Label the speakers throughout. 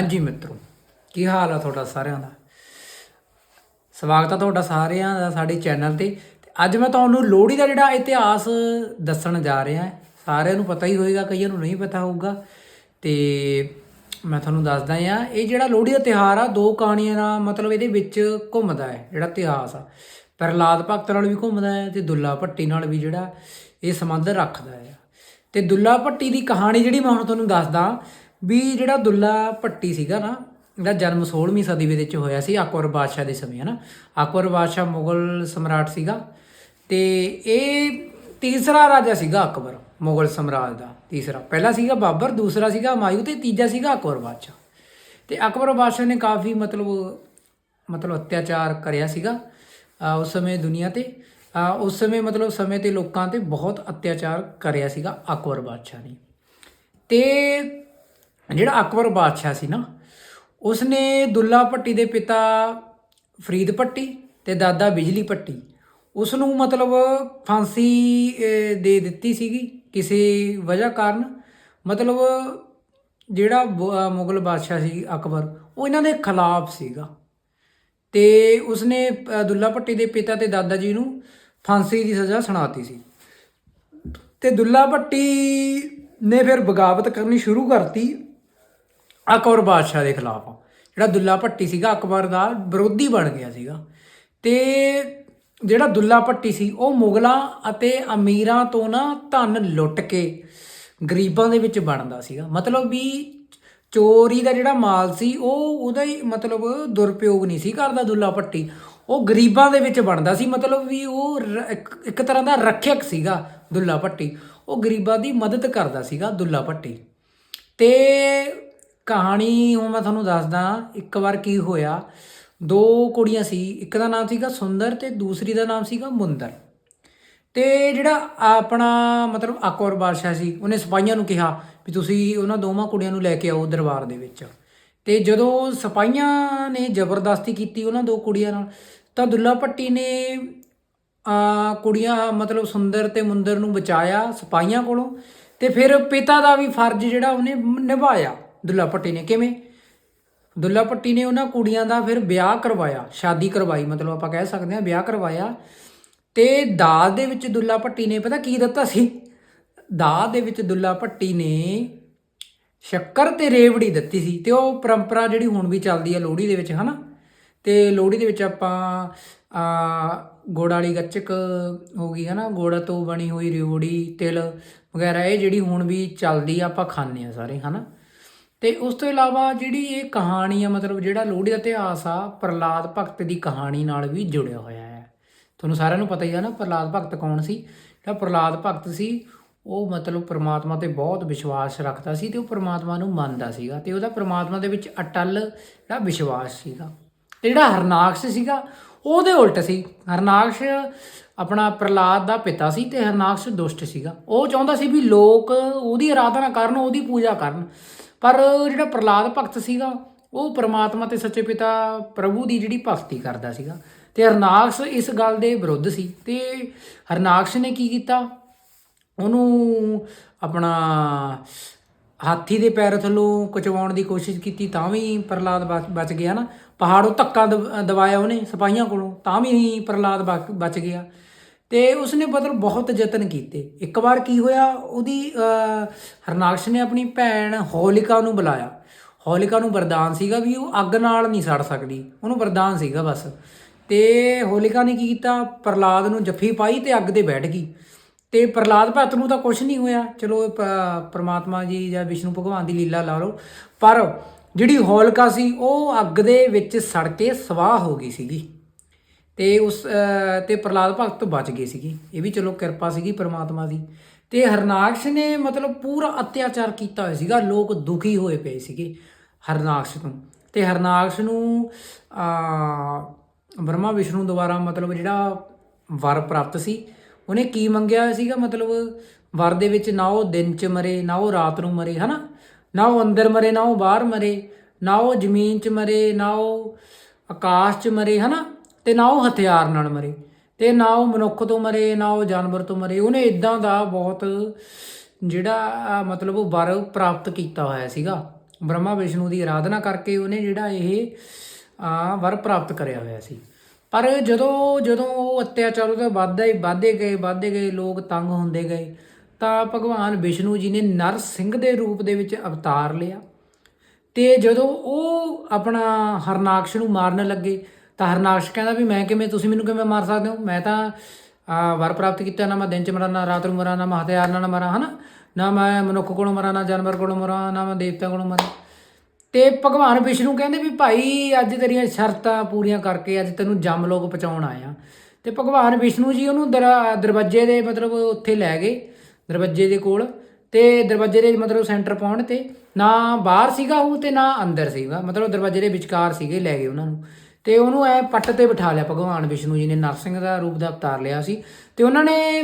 Speaker 1: ਹਾਂਜੀ ਮਿੱਤਰੋ, ਕੀ ਹਾਲ ਆ ਤੁਹਾਡਾ ਸਾਰਿਆਂ ਦਾ? ਸਵਾਗਤ ਆ ਤੁਹਾਡਾ ਸਾਰਿਆਂ ਦਾ ਸਾਡੇ ਚੈਨਲ ਤੇ। ਤੇ ਅੱਜ ਮੈਂ ਤੁਹਾਨੂੰ ਲੋਹੜੀ ਦਾ ਜਿਹੜਾ ਇਤਿਹਾਸ ਦੱਸਣ ਜਾ ਰਿਹਾ ਹਾਂ, ਸਾਰਿਆਂ ਨੂੰ ਪਤਾ ਹੀ ਹੋਏਗਾ, ਕਈਆਂ ਨੂੰ ਨਹੀਂ ਪਤਾ ਹੋਊਗਾ। ਤੇ ਮੈਂ ਤੁਹਾਨੂੰ ਦੱਸਦਾ ਆ ਇਹ ਜਿਹੜਾ ਲੋਹੜੀ ਦਾ ਤਿਉਹਾਰ ਆ, ਦੋ ਕਹਾਣੀਆਂ ਦਾ ਮਤਲਬ ਇਹਦੇ ਵਿੱਚ ਘੁੰਮਦਾ ਹੈ, ਜਿਹੜਾ ਇਤਿਹਾਸ ਆ। ਪ੍ਰਹਲਾਦ ਭਗਤ ਨਾਲ ਵੀ ਘੁੰਮਦਾ ਹੈ ਤੇ ਦੁੱਲਾ ਭੱਟੀ ਨਾਲ ਵੀ ਜਿਹੜਾ ਇਹ ਸੰਬੰਧ ਰੱਖਦਾ ਹੈ। ਤੇ ਦੁੱਲਾ ਭੱਟੀ ਦੀ ਕਹਾਣੀ ਜਿਹੜੀ ਮੈਂ ਹੁਣ ਤੁਹਾਨੂੰ ਦੱਸਦਾ ਵੀ ਜਿਹੜਾ ਦੁੱਲਾ ਭੱਟੀ ਸੀਗਾ ਨਾ, ਇਹਦਾ ਜਨਮ 16ਵੀਂ ਸਦੀ ਦੇ ਵਿੱਚ ਹੋਇਆ ਸੀ ਅਕਬਰ ਬਾਦਸ਼ਾਹ ਦੇ ਸਮੇਂ, ਹਨਾ? ਅਕਬਰ ਬਾਦਸ਼ਾਹ ਮੁਗਲ ਸਮਰਾਟ ਸੀਗਾ ਤੇ ਇਹ ਤੀਸਰਾ ਰਾਜਾ ਸੀਗਾ ਅਕਬਰ ਮੁਗਲ ਸਮਰਾਜ ਦਾ ਤੀਸਰਾ। ਪਹਿਲਾ ਸੀਗਾ ਬਾਬਰ, ਦੂਸਰਾ ਸੀਗਾ ਹਮਾਯੂ ਤੇ ਤੀਜਾ ਸੀਗਾ ਅਕਬਰ ਬਾਦਸ਼ਾਹ। ਤੇ ਅਕਬਰ ਬਾਦਸ਼ਾਹ ਨੇ ਕਾਫੀ ਮਤਲਬ ਮਤਲਬ ਅਤਿਆਚਾਰ ਕਰਿਆ ਸੀਗਾ ਉਸ ਸਮੇਂ ਦੁਨੀਆ ਤੇ। ਉਸ ਸਮੇਂ ਮਤਲਬ ਸਮੇਂ ਤੇ ਲੋਕਾਂ ਤੇ ਬਹੁਤ ਅਤਿਆਚਾਰ ਕਰਿਆ ਸੀਗਾ ਅਕਬਰ ਬਾਦਸ਼ਾਹ ਨੇ। ਤੇ ਜਿਹੜਾ ਅਕਬਰ ਬਾਦਸ਼ਾਹ ਸੀ ਨਾ, ਉਸਨੇ ਦੁੱਲਾ ਭੱਟੀ ਦੇ ਪਿਤਾ ਫਰੀਦ ਭੱਟੀ ਤੇ ਦਾਦਾ ਬਿਜਲੀ ਭੱਟੀ ਉਸ ਨੂੰ ਮਤਲਬ ਫਾਂਸੀ ਦੇ ਦਿੱਤੀ ਸੀਗੀ ਕਿਸੇ ਵਜ੍ਹਾ ਕਾਰਨ। ਮਤਲਬ ਜਿਹੜਾ ਬ- ਮੁਗਲ ਬਾਦਸ਼ਾਹ ਸੀ ਅਕਬਰ, ਉਹ ਇਹਨਾਂ ਦੇ ਖਿਲਾਫ ਸੀਗਾ। ਤੇ ਉਸਨੇ ਦੁੱਲਾ ਭੱਟੀ ਦੇ ਪਿਤਾ ਤੇ ਦਾਦਾ ਜੀ ਨੂੰ ਫਾਂਸੀ ਦੀ ਸਜ਼ਾ ਸੁਣਾਤੀ ਸੀ। ਤੇ ਦੁੱਲਾ ਭੱਟੀ ਨੇ ਫਿਰ ਬਗਾਵਤ ਕਰਨੀ ਸ਼ੁਰੂ ਕਰਤੀ। ਅਕਬਰ ਬਾਦਸ਼ਾਹ ਦੇ ਖਿਲਾਫ ਜਿਹੜਾ ਦੁੱਲਾ ਭੱਟੀ ਸੀਗਾ, ਅਕਬਰ ਦਾ ਵਿਰੋਧੀ ਬਣ ਗਿਆ ਸੀਗਾ। ਤੇ ਜਿਹੜਾ ਦੁੱਲਾ ਭੱਟੀ ਸੀ, ਉਹ ਮੁਗਲਾਂ ਅਤੇ ਅਮੀਰਾਂ ਤੋਂ ਨਾ ਧਨ ਲੁੱਟ ਕੇ ਗਰੀਬਾਂ ਦੇ ਵਿੱਚ ਵੰਡਦਾ ਸੀਗਾ। ਮਤਲਬ ਵੀ ਚੋਰੀ ਦਾ ਜਿਹੜਾ ਮਾਲ ਸੀ, ਉਹ ਉਹਦਾ ਹੀ ਮਤਲਬ ਦੁਰਪਯੋਗ ਨਹੀਂ ਸੀ ਕਰਦਾ ਦੁੱਲਾ ਭੱਟੀ। ਉਹ ਗਰੀਬਾਂ ਦੇ ਵਿੱਚ ਵੰਡਦਾ ਸੀ, ਮਤਲਬ ਵੀ ਉਹ ਰ- ਇੱਕ- ਇੱਕ ਤਰ੍ਹਾਂ ਦਾ ਰੱਖਿਅਕ ਸੀਗਾ ਦੁੱਲਾ ਭੱਟੀ। ਉਹ ਗਰੀਬਾਂ ਦੀ ਮਦਦ ਕਰਦਾ ਸੀਗਾ ਦੁੱਲਾ ਭੱਟੀ। ਤੇ ਕਹਾਣੀ ਹੁਣ ਮੈਂ ਤੁਹਾਨੂੰ ਦੱਸਦਾ, ਇੱਕ ਵਾਰ ਕੀ ਹੋਇਆ। ਦੋ ਕੁੜੀਆਂ ਸੀ, ਇੱਕ ਦਾ ਨਾਮ ਸੀਗਾ ਸੁੰਦਰ ਤੇ ਦੂਸਰੀ ਦਾ ਨਾਮ ਸੀਗਾ ਮੁੰਦਰ। ਤੇ ਜਿਹੜਾ ਆਪਣਾ ਮਤਲਬ ਅਕਬਰ ਬਾਦਸ਼ਾਹ ਸੀ, ਉਹਨੇ ਸਿਪਾਹੀਆਂ ਨੂੰ ਕਿਹਾ ਵੀ ਤੁਸੀਂ ਉਹਨਾਂ ਦੋਵਾਂ ਕੁੜੀਆਂ ਨੂੰ ਲੈ ਕੇ ਆਓ ਦਰਬਾਰ ਦੇ ਵਿੱਚ। ਤੇ ਜਦੋਂ ਸਿਪਾਹੀਆਂ ਨੇ ਜ਼ਬਰਦਸਤੀ ਕੀਤੀ ਉਹਨਾਂ ਦੋ ਕੁੜੀਆਂ ਨਾਲ, ਤਾਂ ਦੁੱਲਾ ਭੱਟੀ ਨੇ ਆ ਕੁੜੀਆਂ ਮਤਲਬ ਸੁੰਦਰ ਤੇ ਮੁੰਦਰ ਨੂੰ ਬਚਾਇਆ ਸਿਪਾਹੀਆਂ ਕੋਲੋਂ ਤੇ ਫਿਰ ਪਿਤਾ ਦਾ ਵੀ ਫਰਜ਼ ਜਿਹੜਾ ਉਹਨੇ ਨਿਭਾਇਆ। ਦੁੱਲਾ ਭੱਟੀ ਨੇ ਕਿਵੇਂ? ਦੁੱਲਾ ਭੱਟੀ ਨੇ ਉਹਨਾਂ ਕੁੜੀਆਂ ਦਾ ਫਿਰ ਵਿਆਹ ਕਰਵਾਇਆ, ਸ਼ਾਦੀ ਕਰਵਾਈ, ਮਤਲਬ ਆਪਾਂ ਕਹਿ ਸਕਦੇ ਹਾਂ ਵਿਆਹ ਕਰਵਾਇਆ। ਤੇ ਦਾਜ ਦੇ ਵਿੱਚ ਦੁੱਲਾ ਭੱਟੀ ਨੇ ਪਤਾ ਕੀ ਦਿੱਤਾ ਸੀ? ਦਾਜ ਦੇ ਵਿੱਚ ਦੁੱਲਾ ਭੱਟੀ ਨੇ ਸ਼ੱਕਰ ਤੇ ਰੇਵੜੀ ਦਿੱਤੀ ਸੀ ਤੇ ਉਹ ਪਰੰਪਰਾ ਜਿਹੜੀ ਹੁਣ ਵੀ ਚੱਲਦੀ ਹੈ ਲੋਹੜੀ ਦੇ ਵਿੱਚ, ਹਨਾ? ਤੇ ਲੋਹੜੀ ਦੇ ਵਿੱਚ ਆਪਾਂ, ਆ, ਗੁੜ ਵਾਲੀ ਗੱਚਕ ਹੋ ਗਈ, ਹਨਾ? ਗੁੜ ਤੋਂ ਬਣੀ ਹੋਈ ਰਿਉੜੀ ਤਿਲ ਵਗੈਰਾ ਇਹ ਜਿਹੜੀ ਹੁਣ ਵੀ ਚੱਲਦੀ ਆ, ਆਪਾਂ ਖਾਂਦੇ ਆ ਸਾਰੇ, ਹਨਾ? ਤੇ ਉਸ ਤੋਂ ਇਲਾਵਾ ਜਿਹੜੀ ਇਹ ਕਹਾਣੀ ਆ, ਮਤਲਬ ਜਿਹੜਾ ਲੋਹੜੀ ਦਾ ਇਤਿਹਾਸ ਆ ਪ੍ਰਲਾਦ ਭਗਤ ਦੀ ਕਹਾਣੀ ਨਾਲ ਵੀ ਜੁੜਿਆ ਹੋਇਆ ਹੈ। ਤੁਹਾਨੂੰ ਸਾਰਿਆਂ ਨੂੰ ਪਤਾ ਹੀ ਆ ਨਾ ਪ੍ਰਲਾਦ ਭਗਤ ਕੌਣ ਸੀ? ਜਿਹੜਾ ਪ੍ਰਲਾਦ ਭਗਤ ਸੀ, ਉਹ ਮਤਲਬ ਪ੍ਰਮਾਤਮਾ ਤੇ ਬਹੁਤ ਵਿਸ਼ਵਾਸ ਰੱਖਦਾ ਸੀ ਤੇ ਉਹ ਪ੍ਰਮਾਤਮਾ ਨੂੰ ਮੰਨਦਾ ਸੀਗਾ ਤੇ ਉਹਦਾ ਪ੍ਰਮਾਤਮਾ ਦੇ ਵਿੱਚ ਅਟਲ ਜਿਹੜਾ ਵਿਸ਼ਵਾਸ ਸੀਗਾ। ਤੇ ਜਿਹੜਾ ਹਰਨਾਕਸ਼ ਸੀਗਾ, ਉਹਦੇ ਉਲਟ ਸੀ। ਹਰਨਾਕਸ਼ ਆਪਣਾ ਪ੍ਰਲਾਦ ਦਾ ਪਿਤਾ ਸੀ ਤੇ ਹਰਨਾਕਸ਼ ਦੁਸ਼ਟ ਸੀਗਾ। ਉਹ ਚਾਹੁੰਦਾ ਸੀ ਵੀ ਲੋਕ ਉਹਦੀ ਆਰਾਧਨਾ ਕਰਨ, ਉਹਦੀ ਪੂਜਾ ਕਰਨ। ਪਰ ਜਿਹੜਾ ਪ੍ਰਲਾਦ ਭਗਤ ਸੀਗਾ, ਉਹ ਪ੍ਰਮਾਤਮਾ ਤੇ ਸੱਚੇ ਪਿਤਾ ਪ੍ਰਭੂ ਦੀ ਜਿਹੜੀ ਭਗਤੀ ਕਰਦਾ ਸੀਗਾ। ਤੇ ਹਰਨਾਕਸ਼ ਇਸ ਗੱਲ ਦੇ ਵਿਰੁੱਧ ਸੀ। ਤੇ ਹਰਨਾਕਸ਼ ਨੇ ਕੀ ਕੀਤਾ? ਉਹਨੂੰ ਆਪਣਾ ਹਾਥੀ ਦੇ ਪੈਰ ਥੱਲੋਂ ਕਚਵਾਉਣ ਦੀ ਕੋਸ਼ਿਸ਼ ਕੀਤੀ, ਤਾਂ ਵੀ ਪ੍ਰਲਾਦ ਬਚ- ਗਿਆ ਨਾ। ਪਹਾੜੋਂ ਧੱਕਾ ਦਵਾਇਆ ਉਹਨੇ ਸਿਪਾਹੀਆਂ ਕੋਲੋਂ, ਤਾਂ ਵੀ ਪ੍ਰਲਾਦ ਬਚ ਗਿਆ। ਤੇ ਉਸਨੇ ਬਦਲ ਬਹੁਤ ਯਤਨ ਕੀਤੇ। ਇੱਕ ਵਾਰ ਕੀ ਹੋਇਆ, ਉਹਦੀ ਹਰਨਾਕਸ਼ ਨੇ ਆਪਣੀ ਭੈਣ ਹੋਲਿਕਾ ਨੂੰ ਬੁਲਾਇਆ। ਹੋਲਿਕਾ ਨੂੰ ਵਰਦਾਨ ਸੀਗਾ ਵੀ ਉਹ ਅੱਗ ਨਾਲ ਨਹੀਂ ਸੜ ਸਕਦੀ। ਉਹਨੂੰ ਵਰਦਾਨ ਸੀਗਾ ਬਸ। ਤੇ ਹੋਲਿਕਾ ਨੇ ਕੀ ਕੀਤਾ? ਪ੍ਰਲਾਦ ਨੂੰ ਜੱਫੀ ਪਾਈ ਤੇ ਅੱਗ ਤੇ ਬੈਠ ਗਈ। ਤੇ ਪ੍ਰਲਾਦ ਭਗਤ ਨੂੰ ਤਾਂ ਕੁਝ ਨਹੀਂ ਹੋਇਆ। ਚਲੋ, ਇਹ ਪ੍ਰਮਾਤਮਾ ਜੀ ਜਾਂ ਵਿਸ਼ਨੂੰ ਭਗਵਾਨ ਦੀ ਲੀਲਾ ਲਾ ਲਓ। ਪਰ ਜਿਹੜੀ ਹੋਲਿਕਾ ਸੀ, ਉਹ ਅੱਗ ਦੇ ਵਿੱਚ ਸੜ ਕੇ ਸਵਾਹ ਹੋ ਗਈ ਸੀਗੀ। ਤੇ ਉਸ ਤੇ ਪ੍ਰਲਾਦ ਭਗਤ ਬਚ ਗਏ ਸੀਗੇ। ਇਹ ਵੀ ਚਲੋ ਕਿਰਪਾ ਸੀਗੀ ਪ੍ਰਮਾਤਮਾ ਦੀ। ਤੇ ਹਰਨਾਕਸ਼ ਨੇ ਮਤਲਬ ਪੂਰਾ ਅਤਿਆਚਾਰ ਕੀਤਾ ਹੋਇਆ ਸੀਗਾ। ਲੋਕ ਦੁਖੀ ਹੋਏ ਪਏ ਸੀਗੇ ਹਰਨਾਕਸ਼ ਤੋਂ। ਤੇ ਹਰਨਾਕਸ਼ ਨੂੰ ਆ ਬ੍ਰਹਮਾ ਵਿਸ਼ਨੂੰ ਦੁਆਰਾ ਮਤਲਬ ਜਿਹੜਾ ਵਰ ਪ੍ਰਾਪਤ ਸੀ, ਉਹਨੇ ਕੀ ਮੰਗਿਆ ਸੀਗਾ? ਮਤਲਬ ਵਰ ਦੇ ਵਿੱਚ ਨਾ ਉਹ ਦਿਨ 'ਚ ਮਰੇ, ਨਾ ਉਹ ਰਾਤ ਨੂੰ ਮਰੇ, ਹਨਾ? ਨਾ ਉਹ ਅੰਦਰ ਮਰੇ, ਨਾ ਉਹ ਬਾਹਰ ਮਰੇ, ਨਾ ਉਹ ਜ਼ਮੀਨ 'ਚ ਮਰੇ, ਨਾ ਉਹ ਆਕਾਸ਼ 'ਚ ਮਰੇ, ਹਨਾ? ਤੇ ਨਾ ਉਹ ਹਥਿਆਰ ਨਾਲ ਮਰੇ, ਤੇ ਨਾ ਉਹ ਮਨੁੱਖ ਤੋਂ ਮਰੇ, ਨਾ ਉਹ ਜਾਨਵਰ ਤੋਂ ਮਰੇ। ਉਹਨੇ ਇਦਾਂ ਦਾ ਬਹੁਤ ਜਿਹੜਾ ਮਤਲਬ ਉਹ ਵਰ ਪ੍ਰਾਪਤ ਕੀਤਾ ਹੋਇਆ ਸੀਗਾ। ਬ੍ਰਹਮਾ ਵਿਸ਼ਨੂੰ ਦੀ ਆਰਾਧਨਾ ਕਰਕੇ ਉਹਨੇ ਜਿਹੜਾ ਇਹ ਵਰ ਪ੍ਰਾਪਤ ਕਰਿਆ ਹੋਇਆ ਸੀ। ਪਰ ਜਦੋਂ ਜਦੋਂ ਉਹ ਅਤਿਆਚਾਰ ਉਹਦਾ ਵੱਧਦਾ ਹੀ ਵੱਧਦੇ ਗਏ ਵੱਧਦੇ ਗਏ, ਲੋਕ ਤੰਗ ਹੁੰਦੇ ਗਏ, ਤਾਂ ਭਗਵਾਨ ਵਿਸ਼ਨੂੰ ਜੀ ਨੇ ਨਰ ਸਿੰਘ ਦੇ ਰੂਪ ਦੇ ਵਿੱਚ ਅਵਤਾਰ ਲਿਆ। ਤੇ ਜਦੋਂ ਉਹ ਆਪਣਾ ਹਰਨਾਕਸ਼ ਨੂੰ ਮਾਰਨ ਲੱਗੇ ਤਾਂ ਹਰਨਾਕਸ਼ ਕਹਿੰਦਾ ਵੀ ਮੈਂ ਕਿਵੇਂ, ਤੁਸੀਂ ਮੈਨੂੰ ਕਿਵੇਂ ਮਾਰ ਸਕਦੇ ਹੋ? ਮੈਂ ਤਾਂ ਵਰ ਪ੍ਰਾਪਤ ਕੀਤਾ, ਨਾ ਮੈਂ ਦਿਨ ਚ ਮਰਾਂ, ਨਾ ਰਾਤ ਨੂੰ ਮਰਾਂ, ਨਾ ਮੈਂ ਹਥਿਆਰ ਨਾਲ ਮਰਾਂ, ਹਨਾ? ਨਾ ਮੈਂ ਮਨੁੱਖ ਕੋਲੋਂ ਮਰਾਂ, ਨਾ ਜਾਨਵਰ ਕੋਲੋਂ ਮਰਾਂ, ਨਾ ਮੈਂ ਦੇਵਤਾ ਕੋਲੋਂ ਮਰਾਂ। ਤੇ ਭਗਵਾਨ ਵਿਸ਼ਨੂੰ ਕਹਿੰਦੇ ਵੀ ਭਾਈ, ਅੱਜ ਤੇਰੀਆਂ ਸ਼ਰਤਾਂ ਪੂਰੀਆਂ ਕਰਕੇ ਅੱਜ ਤੈਨੂੰ ਜਮ ਲੋਕ ਪਹੁੰਚਾਉਣ ਆਇਆ ਤੇ ਭਗਵਾਨ ਵਿਸ਼ਨੂੰ ਜੀ ਉਹਨੂੰ ਦਰਾ- ਦਰਵਾਜ਼ੇ ਦੇ ਮਤਲਬ ਉੱਥੇ ਲੈ ਗਏ, ਦਰਵਾਜ਼ੇ ਦੇ ਕੋਲ। ਤੇ ਦਰਵਾਜ਼ੇ ਦੇ ਮਤਲਬ ਸੈਂਟਰ ਪਾਉਣ ਤੇ ਨਾ ਬਾਹਰ ਸੀਗਾ ਉਹ ਤੇ ਨਾ ਅੰਦਰ ਸੀਗਾ। ਮਤਲਬ ਦਰਵਾਜ਼ੇ ਦੇ ਵਿਚਕਾਰ ਸੀਗੇ, ਲੈ ਗਏ ਉਹਨਾਂ ਨੂੰ। ਤੇ ਉਹਨੂੰ ਐ ਪੱਟ ਤੇ ਬਿਠਾ ਲਿਆ ਭਗਵਾਨ ਵਿਸ਼ਨੂੰ ਜੀ ਨੇ, ਨਰਸਿੰਘ ਦਾ ਰੂਪ ਦਾ ਅਵਤਾਰ ਲਿਆ ਸੀ। ਤੇ ਉਹਨਾਂ ਨੇ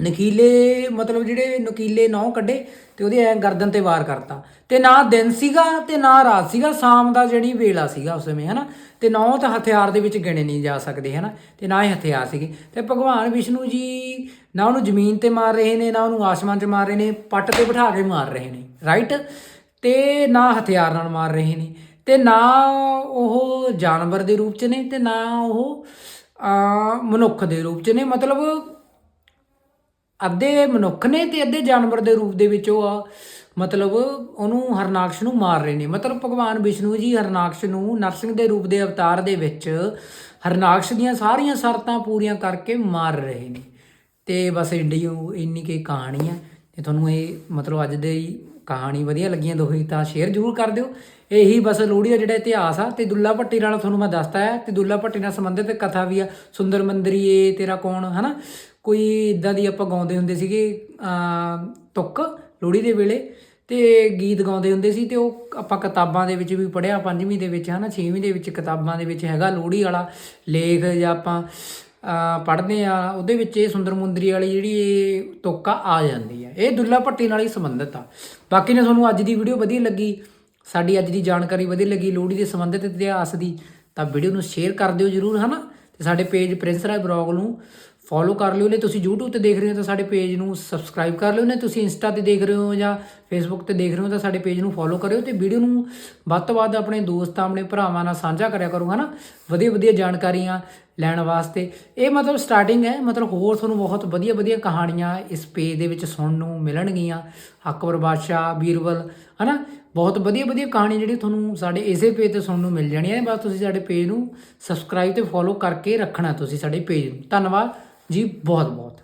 Speaker 1: ਨਕੀਲੇ, ਮਤਲਬ ਜਿਹੜੇ ਨਕੀਲੇ ਨੌ ਕੱਢੇ ਤੇ ਉਹਦੇ ਐ ਗਰਦਨ ਤੇ ਵਾਰ ਕਰਤਾ। ਤੇ ਨਾ ਦਿਨ ਸੀਗਾ ਤੇ ਨਾ ਰਾਤ ਸੀਗਾ, ਸ਼ਾਮ ਦਾ ਜਿਹੜੀ ਵੇਲਾ ਸੀਗਾ ਉਸ ਸਮੇਂ, ਹਨਾ? ਤੇ ਨੌ ਤਾਂ ਹਥਿਆਰ ਦੇ ਵਿੱਚ ਗਿਣੇ ਨਹੀਂ ਜਾ ਸਕਦੇ, ਹਨਾ? ਤੇ ਨਾ ਹੀ ਹਥਿਆਰ ਸੀਗੇ। ਤੇ ਭਗਵਾਨ ਵਿਸ਼ਨੂੰ ਜੀ ਨਾ ਉਹਨੂੰ ਜ਼ਮੀਨ ਤੇ ਮਾਰ ਰਹੇ ਨੇ, ਨਾ ਉਹਨੂੰ ਆਸਮਾਨ 'ਚ ਮਾਰ ਰਹੇ ਨੇ, ਪੱਟ ਤੇ ਬਿਠਾ ਕੇ ਮਾਰ ਰਹੇ ਨੇ ਰਾਈਟ ਤੇ ਨਾ ਹਥਿਆਰ ਨਾਲ ਮਾਰ ਰਹੇ ਨੇ। ਤੇ ਨਾ ਉਹ ਜਾਨਵਰ ਦੇ ਰੂਪ 'ਚ ਨੇ ਤੇ ਨਾ ਉਹ ਮਨੁੱਖ ਦੇ ਰੂਪ 'ਚ ਨੇ। ਮਤਲਬ ਅੱਧੇ ਮਨੁੱਖ ਨੇ ਤੇ ਅੱਧੇ ਜਾਨਵਰ ਦੇ ਰੂਪ ਦੇ ਵਿੱਚ ਉਹ ਮਤਲਬ ਉਹਨੂੰ ਹਰਨਾਕਸ਼ ਨੂੰ ਮਾਰ ਰਹੇ ਨੇ। ਮਤਲਬ ਭਗਵਾਨ ਵਿਸ਼ਨੂੰ ਜੀ ਹਰਨਾਕਸ਼ ਨੂੰ ਨਰਸਿੰਘ ਦੇ ਰੂਪ ਦੇ ਅਵਤਾਰ ਦੇ ਵਿੱਚ ਹਰਨਾਕਸ਼ ਦੀਆਂ ਸਾਰੀਆਂ ਸ਼ਰਤਾਂ ਪੂਰੀਆਂ ਕਰਕੇ ਮਾਰ ਰਹੇ ਨੇ। ਤੇ ਬਸ ਇੰਡੀ ਇੰਨੀ ਕੀ ਕਹਾਣੀ ਹੈ ਤੇ ਤੁਹਾਨੂੰ ਇਹ ਮਤਲਬ ਅੱਜ ਦੇ ਕਹਾਣੀ ਵਧੀਆ ਲੱਗੀਆਂ ਦੋਹੀ, ਤਾਂ ਸ਼ੇਅਰ ਜ਼ਰੂਰ ਕਰ ਦਿਓ। ਇਹੀ ਬਸ ਲੋਹੜੀ ਦਾ ਜਿਹੜਾ ਇਤਿਹਾਸ ਆ, ਤੇ ਦੁੱਲਾ ਭੱਟੀ ਨਾਲ ਤੁਹਾਨੂੰ ਮੈਂ ਦੱਸਤਾ ਹੈ, ਤੇ ਦੁੱਲਾ ਭੱਟੀ ਨਾਲ ਸੰਬੰਧਿਤ ਕਥਾ ਵੀ ਆ, ਸੁੰਦਰ ਮੰਦਰੀਏ ਤੇਰਾ ਕੌਣ, ਹਨਾ? ਕੋਈ ਇਦਾਂ ਦੀ ਆਪਾਂ ਗਾਉਂਦੇ ਹੁੰਦੇ ਸੀਗੇ ਤੁੱਕ, ਲੋਹੜੀ ਦੇ ਵੇਲੇ, ਤੇ ਗੀਤ ਗਾਉਂਦੇ ਹੁੰਦੇ ਸੀ, ਤੇ ਉਹ ਆਪਾਂ ਕਿਤਾਬਾਂ ਦੇ ਵਿੱਚ ਵੀ ਪੜਿਆ ਪੰਜਵੀਂ ਦੇ ਵਿੱਚ, ਹਨਾ, ਛੇਵੀਂ ਦੇ ਵਿੱਚ ਕਿਤਾਬਾਂ ਦੇ ਵਿੱਚ ਹੈਗਾ ਲੋਹੜੀ ਵਾਲਾ ਲੇਖ, ਜਾਂ ਆਪਾਂ ਪੜ੍ਹਦੇ ਆ, ਉਹਦੇ ਵਿੱਚ ਇਹ ਸੁੰਦਰ ਮੁੰਦਰੀ ਵਾਲੀ ਜਿਹੜੀ ਇਹ ਤੁੱਕਾ ਆ ਜਾਂਦੀ ਹੈ। ਇਹ ਦੁੱਲਾ ਭੱਟੀ ਨਾਲ ਹੀ ਸੰਬੰਧਿਤ ਆ। ਬਾਕੀ ਨੇ ਤੁਹਾਨੂੰ ਅੱਜ ਦੀ ਵੀਡੀਓ ਵਧੀਆ ਲੱਗੀ, ਸਾਡੀ ਅੱਜ ਦੀ ਜਾਣਕਾਰੀ ਵਧੀਆ ਲੱਗੀ, ਲੋਹੜੀ ਦੇ ਸੰਬੰਧਿਤ ਇਤਿਹਾਸ ਦੀ, ਤਾਂ ਵੀਡੀਓ ਨੂੰ ਸ਼ੇਅਰ ਕਰ ਦਿਓ ਜਰੂਰ, ਹਨਾ? ਤੇ ਸਾਡੇ ਪੇਜ ਪ੍ਰਿੰਸ ਰਾਏ ਬਲੌਗ ਨੂੰ ਫੋਲੋ ਕਰ ਲਿਓ ਨੇ ਤੁਸੀਂ YouTube ਤੇ ਦੇਖ ਰਹੇ ਹੋ ਤਾਂ ਸਾਡੇ ਪੇਜ ਨੂੰ ਸਬਸਕ੍ਰਾਈਬ ਕਰ ਲਿਓ ਨੇ ਤੁਸੀਂ ਇੰਸਟਾ ਤੇ ਦੇਖ ਰਹੇ ਹੋ ਜਾਂ Facebook ਤੇ ਦੇਖ ਰਹੇ ਹੋ ਤਾਂ ਸਾਡੇ ਪੇਜ ਨੂੰ ਫੋਲੋ ਕਰਿਓ ਤੇ ਵੀਡੀਓ ਨੂੰ ਵੱਧ ਤੋਂ ਵੱਧ ਆਪਣੇ ਦੋਸਤਾਂ, ਆਪਣੇ ਭਰਾਵਾਂ ਨਾਲ ਸਾਂਝਾ ਕਰਿਆ ਕਰੋ, ਹਨਾ? ਵਧੀਆ ਵਧੀਆ ਜਾਣਕਾਰੀਆਂ ਲੈਣ ਵਾਸਤੇ। ਇਹ ਮਤਲਬ ਸਟਾਰਟਿੰਗ ਹੈ, ਮਤਲਬ ਹੋਰ ਤੁਹਾਨੂੰ ਬਹੁਤ ਵਧੀਆ ਵਧੀਆ ਕਹਾਣੀਆਂ ਇਸ ਪੇਜ ਦੇ ਵਿੱਚ ਸੁਣਨ ਨੂੰ ਮਿਲਣਗੀਆਂ। ਅਕਬਰ ਬਾਦਸ਼ਾਹ, ਬੀਰਬਲ, ਹਨਾ? ਬਹੁਤ ਵਧੀਆ ਵਧੀਆ ਕਹਾਣੀ ਜਿਹੜੀ ਤੁਹਾਨੂੰ ਸਾਡੇ ਇਸੇ ਪੇਜ ਤੇ ਸੁਣਨ ਨੂੰ ਮਿਲ ਜਾਣੀਆਂ ਨੇ ਬਸ ਤੁਸੀਂ ਸਾਡੇ ਪੇਜ ਨੂੰ ਸਬਸਕ੍ਰਾਈਬ ਤੇ ਫੋਲੋ ਕਰਕੇ ਰੱਖਣਾ ਤੁਸੀਂ ਸਾਡੇ ਪੇਜ ਨੂੰ। ਧੰਨਵਾਦ। ਜੀ ਬਹੁਤ ਬਹੁਤ